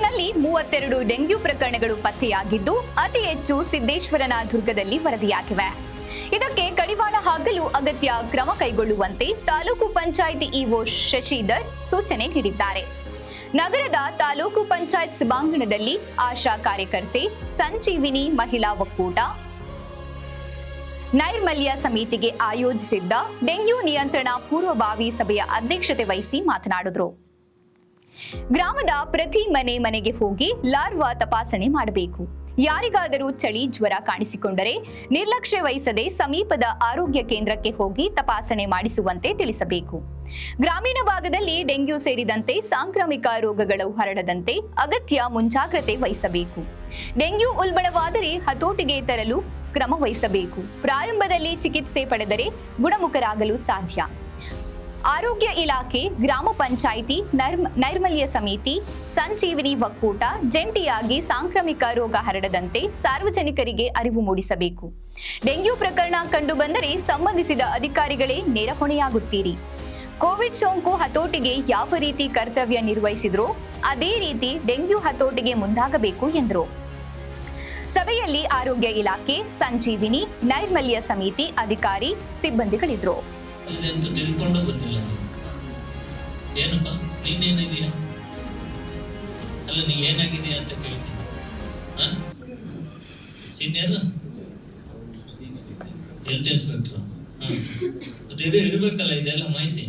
ಒಟ್ಟಿನಲ್ಲಿ ಮೂವತ್ತೆರಡು ಡೆಂಗ್ಯೂ ಪ್ರಕರಣಗಳು ಪತ್ತೆಯಾಗಿದ್ದು, ಅತಿ ಹೆಚ್ಚು ಸಿದ್ದೇಶ್ವರನ ದುರ್ಗದಲ್ಲಿ ವರದಿಯಾಗಿವೆ. ಇದಕ್ಕೆ ಕಡಿವಾಣ ಹಾಕಲು ಅಗತ್ಯ ಕ್ರಮ ಕೈಗೊಳ್ಳುವಂತೆ ತಾಲೂಕು ಪಂಚಾಯಿತಿ ಇಒ ಶಶಿಧರ್ ಸೂಚನೆ ನೀಡಿದ್ದಾರೆ. ನಗರದ ತಾಲೂಕು ಪಂಚಾಯತ್ ಸಭಾಂಗಣದಲ್ಲಿ ಆಶಾ ಕಾರ್ಯಕರ್ತೆ, ಸಂಜೀವಿನಿ ಮಹಿಳಾ ಒಕ್ಕೂಟ, ನೈರ್ಮಲ್ಯ ಸಮಿತಿಗೆ ಆಯೋಜಿಸಿದ್ದ ಡೆಂಗ್ಯೂ ನಿಯಂತ್ರಣ ಪೂರ್ವಭಾವಿ ಸಭೆಯ ಅಧ್ಯಕ್ಷತೆ ವಹಿಸಿ ಮಾತನಾಡಿದ್ರು. ಗ್ರಾಮದ ಪ್ರತಿ ಮನೆ ಮನೆಗೆ ಹೋಗಿ ಲಾರ್ವಾ ತಪಾಸಣೆ ಮಾಡಬೇಕು. ಯಾರಿಗಾದರೂ ಚಳಿ ಜ್ವರ ಕಾಣಿಸಿಕೊಂಡರೆ ನಿರ್ಲಕ್ಷ್ಯ ವಹಿಸದೆ ಸಮೀಪದ ಆರೋಗ್ಯ ಕೇಂದ್ರಕ್ಕೆ ಹೋಗಿ ತಪಾಸಣೆ ಮಾಡಿಸುವಂತೆ ತಿಳಿಸಬೇಕು. ಗ್ರಾಮೀಣ ಭಾಗದಲ್ಲಿ ಡೆಂಗ್ಯೂ ಸೇರಿದಂತೆ ಸಾಂಕ್ರಾಮಿಕ ರೋಗಗಳು ಹರಡದಂತೆ ಅಗತ್ಯ ಮುಂಜಾಗ್ರತೆ ವಹಿಸಬೇಕು. ಡೆಂಗ್ಯೂ ಉಲ್ಬಣವಾದರೆ ಹತೋಟಿಗೆ ತರಲು ಕ್ರಮ ವಹಿಸಬೇಕು. ಪ್ರಾರಂಭದಲ್ಲಿ ಚಿಕಿತ್ಸೆ ಪಡೆದರೆ ಗುಣಮುಖರಾಗಲು ಸಾಧ್ಯ. ಆರೋಗ್ಯ ಇಲಾಖೆ, ಗ್ರಾಮ ಪಂಚಾಯಿತಿ, ನೈರ್ಮ- ನೈರ್ಮಲ್ಯ ಸಮಿತಿ, ಸಂಜೀವಿನಿ ಒಕ್ಕೂಟ, ಜಂಟಿಯಾಗಿ ಸಾಂಕ್ರಾಮಿಕ ರೋಗ ಹರಡದಂತೆ ಸಾರ್ವಜನಿಕರಿಗೆ ಅರಿವು ಮೂಡಿಸಬೇಕು. ಡೆಂಗ್ಯೂ ಪ್ರಕರಣ ಕಂಡುಬಂದರೆ ಸಂಬಂಧಿಸಿದ ಅಧಿಕಾರಿಗಳೇ ನೇರ ಹೊಣೆಯಾಗುತ್ತೀರಿ. ಕೋವಿಡ್ ಸೋಂಕು ಹತೋಟಿಗೆ ಯಾವ ರೀತಿ ಕರ್ತವ್ಯ ನಿರ್ವಹಿಸಿದ್ರೋ, ಅದೇ ರೀತಿ ಡೆಂಗ್ಯೂ ಹತೋಟಿಗೆ ಮುಂದಾಗಬೇಕು ಎಂದರು. ಸಭೆಯಲ್ಲಿ ಆರೋಗ್ಯ ಇಲಾಖೆ, ಸಂಜೀವಿನಿ, ನೈರ್ಮಲ್ಯ ಸಮಿತಿ ಅಧಿಕಾರಿ ಸಿಬ್ಬಂದಿಗಳಿದ್ರು ಇದೆ ಅಂತ ತಿಳ್ಕೊಂಡು ಬಂದಿಲ್ಲ ಏನಪ್ಪ ನೀನೇನಿದೆಯಾ ಅಲ್ಲ ನೀ ಏನಾಗಿದೆಯಾ ಅಂತ ಕೇಳ್ತೀನಿ. ಸೀನಿಯರ್ ಹೆಲ್ತ್ ಇನ್ಸ್ಪೆಕ್ಟರ್ ಮತ್ತೆ ಇದು ಇರ್ಬೇಕಲ್ಲ ಇದೆಲ್ಲ ಮಾಹಿತಿ?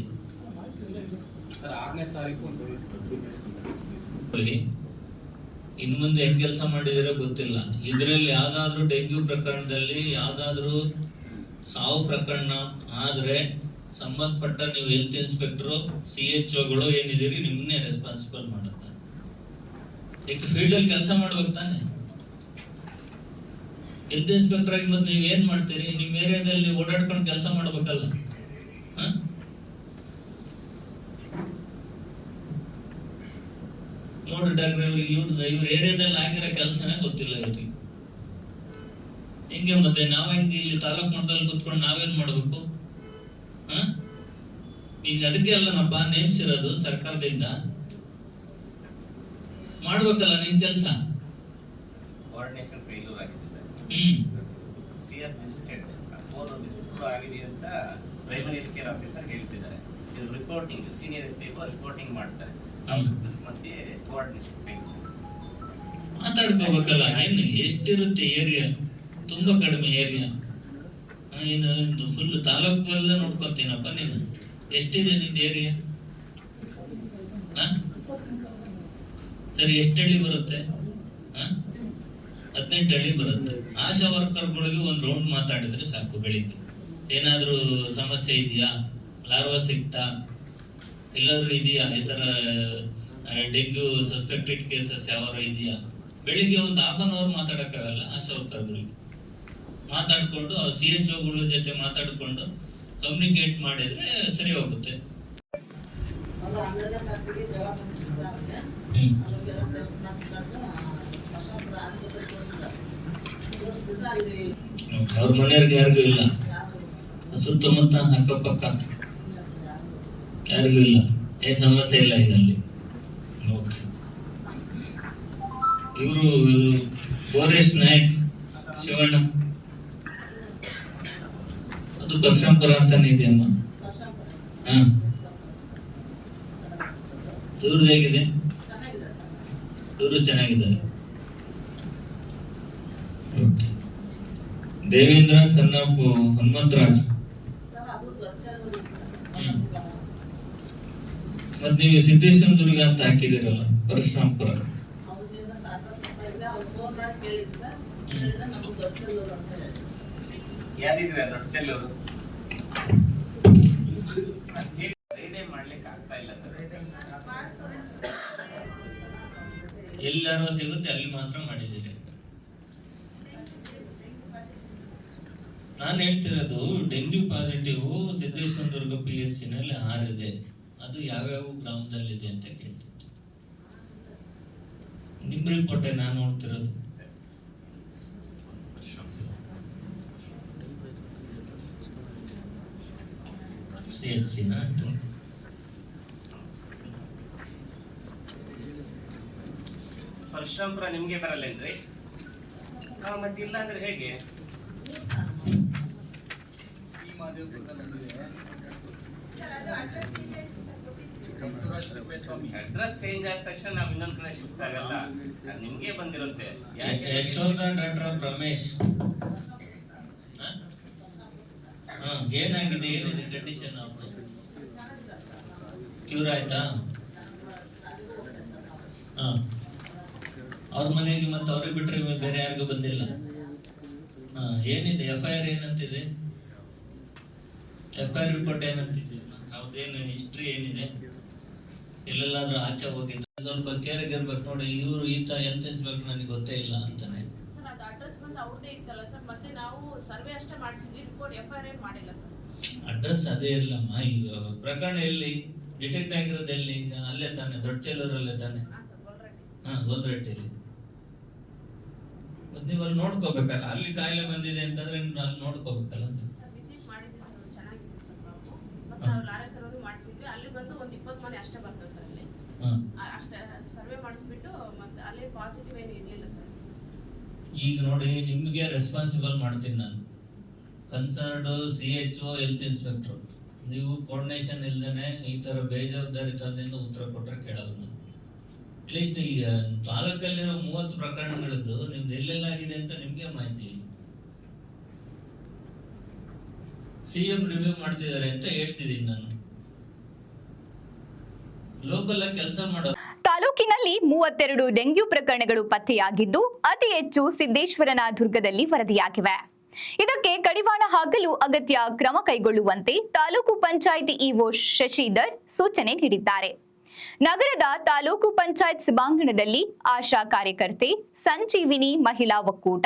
ಇನ್ ಮುಂದೆ ಹೆಂಗ್ ಕೆಲಸ ಮಾಡಿದಿರೋ ಗೊತ್ತಿಲ್ಲ. ಇದರಲ್ಲಿ ಯಾವ್ದಾದ್ರು ಡೆಂಗ್ಯೂ ಪ್ರಕರಣದಲ್ಲಿ ಯಾವ್ದಾದ್ರು ಸಾವು ಪ್ರಕರಣ ಆದ್ರೆ ಸಂಬಂಧಪಟ್ಟ ನೀವು ಹೆಲ್ತ್ ಇನ್ಸ್ಪೆಕ್ಟರ್ ಸಿ ಎಚ್ ಒಗಳು ಏನಿದ್ದೀರಿ, ನಿಮ್ಮನ್ನೇ ರೆಸ್ಪಾನ್ಸಿಬಲ್ ಮಾಡುತ್ತೆ. ಈಗ ಫೀಲ್ಡ್ ಅಲ್ಲಿ ಕೆಲಸ ಮಾಡ್ಬೇಕು ತಾನೆ? ಹೆಲ್ತ್ ಇನ್ಸ್ಪೆಕ್ಟರ್ ಆಗಿ ಮತ್ತೆ ನೀವು ಏನ್ ಮಾಡ್ತೀರಿ? ನಿಮ್ಮ ಏರಿಯಾದಲ್ಲಿ ಓಡಾಡ್ಕೊಂಡು ಕೆಲಸ ಮಾಡ್ಬೇಕಲ್ಲ. ನೋಡ್ರಿ ಡಾಕ್ಟರ್ ಇವ್ರಿಗೆ ಇವ್ರ ಇವ್ರ ಏರಿಯಾದಲ್ಲಿ ಆಗಿರೋ ಕೆಲಸನೇ ಗೊತ್ತಿಲ್ಲ ಇವ್ರಿಗೆ. ಹೆಂಗೆ ಮತ್ತೆ ನಾವ್ ಹೆಂಗೆ ಇಲ್ಲಿ ತಾಲೂಕ್ ಮಟ್ಟದಲ್ಲಿ ಕುತ್ಕೊಂಡು ನಾವೇನ್ ಮಾಡ್ಬೇಕು? ಈಗ ಅದಕ್ಕೆ ಅಲ್ಲನಪ್ಪ ನೇಮಿಸಿರೋದು ಸರ್ಕಾರದಿಂದ. ಮಾಡ್ಬೇಕಲ್ಲ ನಿನ್ ಕೆಲಸ? ಕೋಆರ್ಡಿನೇಷನ್ ಫೇಲ್ಯೂರ್ ಆಗಿದೆ sir. C S visited phone visit ಆಗಿದೆ ಅಂತ ಪ್ರೈಮರಿ ಹೆಲ್ತ್ ಕೇರ್ ಆಫೀಸರ್ ಹೇಳ್ತಿದ್ದಾರೆ. ಇದು ರಿಪೋರ್ಟಿಂಗ್ ಸೀನಿಯರ್ ಎಚ್ ರಿಪೋರ್ಟಿಂಗ್ ಮಾಡ್ತಾರೆ. ಮತ್ತೆ ಕೋಆರ್ಡಿನೇಷನ್ ಫೇಲ್ಯೂರ್ ಮಾತಾಡ್ಕೋಬೇಕಲ್ಲ ಏನು ಎಷ್ಟಿರುತ್ತೆ ಏರಿಯಾ ತುಂಬಾ ಕಡಿಮೆ ಏರಿಯಾ ಏನು ಫುಲ್ ತಾಲೂಕು ಎಲ್ಲ ನೋಡ್ಕೊತೀನಪ್ಪ ನೀನು. ಎಷ್ಟಿದೆ ನಿಂದ ಏರಿಯಾ ಸರಿ ಎಷ್ಟು ಹಳ್ಳಿ ಬರುತ್ತೆ ಹದಿನೆಂಟು ಹಳ್ಳಿ ಬರುತ್ತೆ. ಆಶಾ ವರ್ಕರ್ಗಳಿಗೆ ಒಂದು ರೌಂಡ್ ಮಾತಾಡಿದ್ರೆ ಸಾಕು ಬೆಳಿಗ್ಗೆ. ಏನಾದರೂ ಸಮಸ್ಯೆ ಇದೆಯಾ? ಲಾರ್ವಾ ಸಿಗ್ತಾ? ಎಲ್ಲಾದ್ರೂ ಇದೆಯಾ? ಈ ಥರ ಡೆಂಗ್ಯೂ ಸಸ್ಪೆಕ್ಟೆಡ್ ಕೇಸಸ್ ಯಾವಾರ ಇದೆಯಾ? ಬೆಳಿಗ್ಗೆ ಒಂದು ಹಾಫ್ ಅನ್ ಅವರ್ ಮಾತಾಡೋಕ್ಕಾಗಲ್ಲ ಆಶಾ ವರ್ಕರ್ಗಳಿಗೆ. ಮಾತಾಡಿಕೊಂಡು ಸಿ ಎಚ್ ಒಗಳ ಜೊತೆ ಮಾತಾಡ್ಕೊಂಡು ಕಮ್ಯುನಿಕೇಟ್ ಮಾಡಿದ್ರೆ ಸರಿ ಹೋಗುತ್ತೆ. ಅವ್ರ ಮನೆಯವ್ರಿಗೆ ಯಾರಿಗೂ ಇಲ್ಲ. ಸುತ್ತಮುತ್ತ ಅಕ್ಕಪಕ್ಕ ಯಾರಿಗೂ ಇಲ್ಲ. ಏನ್ ಸಮಸ್ಯೆ ಇಲ್ಲ ಓಕೆ. ಇವರು ಬೋರೇಶ್ ನಾಯಕ್ ಶಿವಣ್ಣ. ಅದು ಬರ್ಷಾಂಪುರ ಅಂತಾನೆ ಇದೆಯಮ್ಮ ಹಾ ಇವ್ರದ್ದು ಹೇಗಿದೆ ಚೆನ್ನಾಗಿದೆ ಸರ್. ಇವರು ಚೆನ್ನಾಗಿದ್ದಾರೆ. ದೇವೇಂದ್ರ ಸಣ್ಣ ಹನುಮಂತರಾಜ್ ಸರ್, ಅದು ದೊಡ್ಡ ಸರ್. ಹ್ಮ್. ಮತ್ ನೀವು ಸಿದ್ದೇಶ್ವರ ದುರ್ಗ ಅಂತ ಹಾಕಿದಿರಲ್ಲ ಪರಶುರಾಂಪುರ. ಯಾರಿದ್ರೆ ದೊಡ್ಡ ಚೆಲ್ಲೂರು ಎಲ್ಲಾರು ಸಿಗುತ್ತೆ, ಅಲ್ಲಿ ಮಾತ್ರ ಮಾಡಿದ್ದೀರಿ. ನಾನು ಹೇಳ್ತಿರೋದು, dengue positive Siddeshwara Durga P S C ನಲ್ಲಿ ಆರಿದೆ. ಅದು ಯಾವ್ಯಾವ ಗ್ರಾಮದಲ್ಲಿದೆ ಅಂತ ಕೇಳ್ತಿದ್ದೆ ನಿಮ್ ರಿಪೋರ್ಟೇ ನಾನು ನೋಡ್ತಿರೋದು. ಸಿ ಎಚ್ ಸಿನ ಪರಶುರಾಂಪುರ ನಿಮ್ಗೆ ಬರಲ್ಲೇನ್ರಿ? ಮತ್ತೆ ಇಲ್ಲ ಅಂದ್ರೆ ಹೇಗೆ? ಅಡ್ರೆಸ್ ಚೇಂಜ್ ಆದ ತಕ್ಷಣ ನಾವು ಇನ್ನೊಂದ್ ಕಡೆ ಶಿಫ್ಟ್ ಆಗಲ್ಲ. ನಿಮ್ಗೆ ಬಂದಿರುತ್ತೆ. ಯಶೋಧ ಡಾಕ್ಟರ್ ರಮೇಶ್. ಏನಾಗಿದೆ? ಏನಿದೆ ಕಂಡೀಷನ್ ಅವ್ರದ್ದು ಕ್ಯೂರ್ ಆಯ್ತಾ? ಹಾ. ಅವ್ರ ಮನೆಗೆ ಮತ್ತೆ ಅವ್ರಿಗೆ ಬಿಟ್ರೆ ಬೇರೆ ಯಾರಿಗೂ ಬಂದಿಲ್ಲ. ಹಾ ಏನಿದೆ? ಎಫ್ ಐ ಆರ್ ಏನಂತಿದೆ? ಎಫ್ ಐ ಆರ್ ರಿಪೋರ್ಟ್ ಏನಂತಿದೆ? ಅವ್ರದ್ದೇನು ಹಿಸ್ಟ್ರಿ ಏನಿದೆ? ಎಲ್ಲೆಲ್ಲಾದ್ರೂ ಆಚೆ ಹೋಗಿದ್ದು ಸ್ವಲ್ಪ ಕೇರಿಗೆ ಇರ್ಬೇಕು ನೋಡಿ ಇವರು ಈತ ಎಂತ ಇನ್ಸ್ಪೆಕ್ಟರ್ ನನಗೆ ಗೊತ್ತೇ ಇಲ್ಲ ಅಂತಾನೆ ಸರ್ ಅದು ಅಡ್ರೆಸ್ ಬಂದು ಅವ್ರದೇ ಇತ್ತಲ್ಲ ಸರ್? ಮತ್ತೆ ನಾವು ಸರ್ವೆ ಅಷ್ಟೇ ಮಾಡಿಸಿದ್ವಿ ರಿಪೋರ್ಟ್ ಎಫ್ ಐ ಆರ್ ಮಾಡಿಲ್ಲ ಸರ್. ಅಡ್ರೆಸ್ ಅದೇ ಇಲ್ಲಮ್ಮ ಈಗ ಪ್ರಕರಣ ಎಲ್ಲಿ? ಡಿಟೆಕ್ಟ್ ಆಗಿರೋದು ಎಲ್ಲಿ? ಅಲ್ಲೇ ತಾನೆ ದೊಡ್ಡ ಚೆಲ್ಲೂರಲ್ಲೇ ತಾನೆ. ಹಾಂ ಗೋಲ್ರಟ್ಟಿಲಿ. ಮತ್ತೆ ನೀವು ಅಲ್ಲಿ ನೋಡ್ಕೋಬೇಕಲ್ಲ ಅಲ್ಲಿ ಕಾಯಿಲೆ ಬಂದಿದೆ ಅಂತಂದ್ರೆ ನೀವು ಅಲ್ಲಿ ನೋಡ್ಕೋಬೇಕಲ್ಲ ವಿಸಿಟ್ ಮಾಡಿದ್ವಿ ಸರ್ ಚೆನ್ನಾಗಿತ್ತು ಸರ್ ನಾವು. ಮತ್ತೆ ನಾವು ಲಾರೆ ಸರ್ವೆ ಮಾಡಿಸಿದ್ವಿ. ಅಲ್ಲಿ ಬಂದು ಒಂದು ಇಪ್ಪತ್ತು ಮನೆ ಅಷ್ಟೇ ಬರ್ತದೆ ಸರ್ ಅಲ್ಲಿ. ಅಷ್ಟೇ ಸರ್ವೆ ಮಾಡಿಸ್ಬಿಟ್ಟು ಮತ್ತೆ ಅಲ್ಲಿ ಪಾಸಿಟಿವ್ ಏನು ಇರಲಿಲ್ಲ ಈಗ ನೋಡಿ, ನಿಮಗೆ ರೆಸ್ಪಾನ್ಸಿಬಲ್ ಮಾಡ್ತೀನಿ ನಾನು. Concerned C H O health inspector ನೀವು ಕೋರ್ಡಿನೇಷನ್ ಇಲ್ದೇನೆ ಈ ಥರ ಬೇಜವಾಬ್ದಾರಿ ತಂದಿಂದ ಉತ್ತರ ಕೊಟ್ಟರೆ ಕೇಳಲ್ಲ ನಾನು. ಅಟ್ಲೀಸ್ಟ್ ಈಗ ತಾಲೂಕಲ್ಲಿರೋ ಮೂವತ್ತು ಪ್ರಕರಣಗಳದ್ದು ನಿಮ್ದು ಎಲ್ಲೆಲ್ಲಾಗಿದೆ ಅಂತ ನಿಮಗೆ ಮಾಹಿತಿ ಇಲ್ಲ. ಸಿ ಎಂ ರಿವ್ಯೂ ಮಾಡ್ತಿದ್ದಾರೆ ಅಂತ ಹೇಳ್ತಿದ್ದೀನಿ ನಾನು. ಲೋಕಲ್ ಕೆಲಸ ಮಾಡೋ ತಾಲೂಕಿನಲ್ಲಿ ಮೂವತ್ತೆರಡು ಡೆಂಗ್ಯೂ ಪ್ರಕರಣಗಳು ಪತ್ತೆಯಾಗಿದ್ದು, ಅತಿ ಹೆಚ್ಚು ಸಿದ್ದೇಶ್ವರನ ದುರ್ಗದಲ್ಲಿ ವರದಿಯಾಗಿವೆ. ಇದಕ್ಕೆ ಕಡಿವಾಣ ಹಾಕಲು ಅಗತ್ಯ ಕ್ರಮ ಕೈಗೊಳ್ಳುವಂತೆ ತಾಲೂಕು ಪಂಚಾಯಿತಿ ಇಒ ಶಶಿಧರ್ ಸೂಚನೆ ನೀಡಿದ್ದಾರೆ. ನಗರದ ತಾಲೂಕು ಪಂಚಾಯತ್ ಸಭಾಂಗಣದಲ್ಲಿ ಆಶಾ ಕಾರ್ಯಕರ್ತೆ ಸಂಜೀವಿನಿ ಮಹಿಳಾ ಒಕ್ಕೂಟ,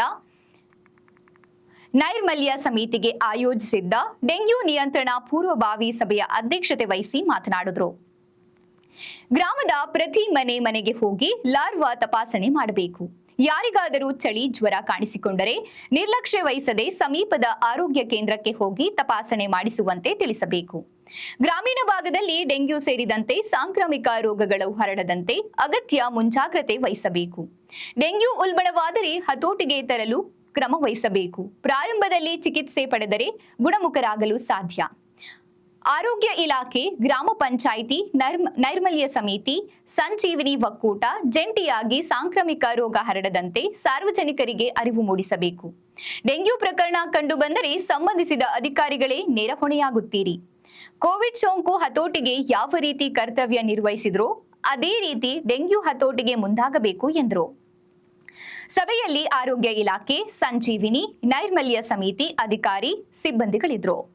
ನೈರ್ಮಲ್ಯ ಸಮಿತಿಗೆ ಆಯೋಜಿಸಿದ್ದ ಡೆಂಗ್ಯೂ ನಿಯಂತ್ರಣ ಪೂರ್ವಭಾವಿ ಸಭೆಯ ಅಧ್ಯಕ್ಷತೆ ವಹಿಸಿ ಮಾತನಾಡಿದರು. ಗ್ರಾಮದ ಪ್ರತಿ ಮನೆ ಮನೆಗೆ ಹೋಗಿ ಲಾರ್ವಾ ತಪಾಸಣೆ ಮಾಡಬೇಕು. ಯಾರಿಗಾದರೂ ಚಳಿ ಜ್ವರ ಕಾಣಿಸಿಕೊಂಡರೆ ನಿರ್ಲಕ್ಷ್ಯ ವಹಿಸದೆ ಸಮೀಪದ ಆರೋಗ್ಯ ಕೇಂದ್ರಕ್ಕೆ ಹೋಗಿ ತಪಾಸಣೆ ಮಾಡಿಸುವಂತೆ ತಿಳಿಸಬೇಕು. ಗ್ರಾಮೀಣ ಭಾಗದಲ್ಲಿ ಡೆಂಗ್ಯೂ ಸೇರಿದಂತೆ ಸಾಂಕ್ರಾಮಿಕ ರೋಗಗಳು ಹರಡದಂತೆ ಅಗತ್ಯ ಮುಂಜಾಗ್ರತೆ ವಹಿಸಬೇಕು. ಡೆಂಗ್ಯೂ ಉಲ್ಬಣವಾದರೆ ಹತೋಟಿಗೆ ತರಲು ಕ್ರಮ ವಹಿಸಬೇಕು. ಪ್ರಾರಂಭದಲ್ಲಿ ಚಿಕಿತ್ಸೆ ಪಡೆದರೆ ಗುಣಮುಖರಾಗಲು ಸಾಧ್ಯ. ಆರೋಗ್ಯ ಇಲಾಖೆ, ಗ್ರಾಮ ಪಂಚಾಯಿತಿ ನರ್ಮ ನೈರ್ಮಲ್ಯ ಸಮಿತಿ, ಸಂಜೀವಿನಿ ಒಕ್ಕೂಟ, ಜಂಟಿಯಾಗಿ ಸಾಂಕ್ರಾಮಿಕ ರೋಗ ಹರಡದಂತೆ ಸಾರ್ವಜನಿಕರಿಗೆ ಅರಿವು ಮೂಡಿಸಬೇಕು. ಡೆಂಗ್ಯೂ ಪ್ರಕರಣ ಕಂಡುಬಂದರೆ ಸಂಬಂಧಿಸಿದ ಅಧಿಕಾರಿಗಳೇ ನೇರ ಹೊಣೆಯಾಗುತ್ತೀರಿ. ಕೋವಿಡ್ ಸೋಂಕು ಹತೋಟಿಗೆ ಯಾವ ರೀತಿ ಕರ್ತವ್ಯ ನಿರ್ವಹಿಸಿದ್ರೋ, ಅದೇ ರೀತಿ ಡೆಂಗ್ಯೂ ಹತೋಟಿಗೆ ಮುಂದಾಗಬೇಕು ಎಂದರು. ಸಭೆಯಲ್ಲಿ ಆರೋಗ್ಯ ಇಲಾಖೆ, ಸಂಜೀವಿನಿ, ನೈರ್ಮಲ್ಯ ಸಮಿತಿ ಅಧಿಕಾರಿ, ಸಿಬ್ಬಂದಿಗಳಿದ್ರು.